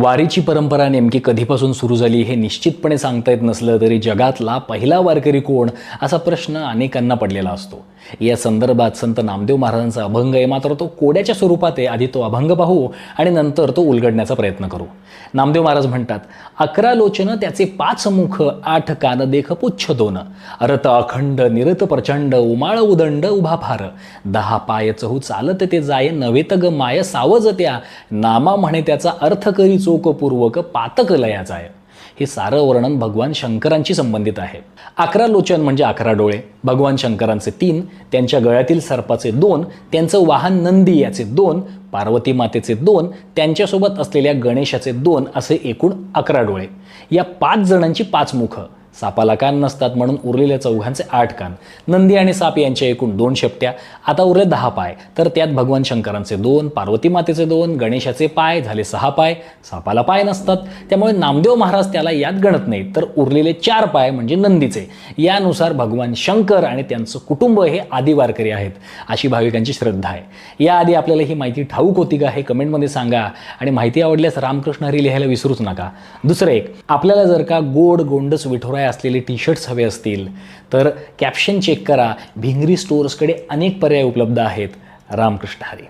वारीची परंपरा नेमकी कधीपासून सुरू झाली हे निश्चितपणे सांगता येत नसलं तरी जगातला पहिला वारकरी कोण असा प्रश्न अनेकांना पडलेला असतो. या संदर्भात संत नामदेव महाराजांचा अभंग आहे मात्र तो कोड्याच्या स्वरूपात आहे. आधी तो अभंग पाहू आणि नंतर तो उलगडण्याचा प्रयत्न करू. नामदेव महाराज म्हणतात अकरा लोचन त्याचे पाच मुख आठ कान देख पुच्छ दोन. अरत अखंड निरत प्रचंड उमाळ उदंड उभा फार दहा पाय चहू चालत ते जाय नवेत ग माय सावज त्या. नामा म्हणे त्याचा अर्थ करी चोखपूर्वक पातक लयाचा आहे हे सारं वर्णन भगवान शंकरांशी संबंधित आहे. अकरा लोचन म्हणजे अकरा डोळे. भगवान शंकरांचे तीन त्यांच्या गळ्यातील सर्पाचे दोन त्यांचं वाहन नंदी याचे दोन पार्वती मातेचे दोन त्यांच्यासोबत असलेल्या गणेशाचे दोन असे एकूण अकरा डोळे. या पाच जणांची पाच मुखं. सापाला कान नसतात म्हणून उरलेल्या चौघांचे आठ कान. नंदी आणि साप यांच्या एकूण दोन शेपट्या आता उरले दहा पाय. तर त्यात भगवान शंकरांचे दोन पार्वती मातेचे दोन गणेशाचे पाय झाले सहा पाय. सापाला पाय नसतात. त्यामुळे नामदेव महाराज त्याला यात गणत नाहीत. तर उरलेले चार पाय म्हणजे नंदीचे. यानुसार भगवान शंकर आणि त्यांचं कुटुंब हे आदी वारकरी आहेत. अशी भाविकांची श्रद्धा आहे. याआधी आपल्याला ही माहिती ठाऊक होती का हे कमेंटमध्ये सांगा. आणि माहिती आवडल्यास रामकृष्ण हरी लिहायला विसरूच नका. दुसरं एक आपल्याला जर का गोड गोंडस विठुराय असलेले टी शर्ट्स हवे असतील तर कॅप्शन चेक करा. भिंगरी स्टोअर्सकडे अनेक पर्याय उपलब्ध आहेत. रामकृष्ण हरी.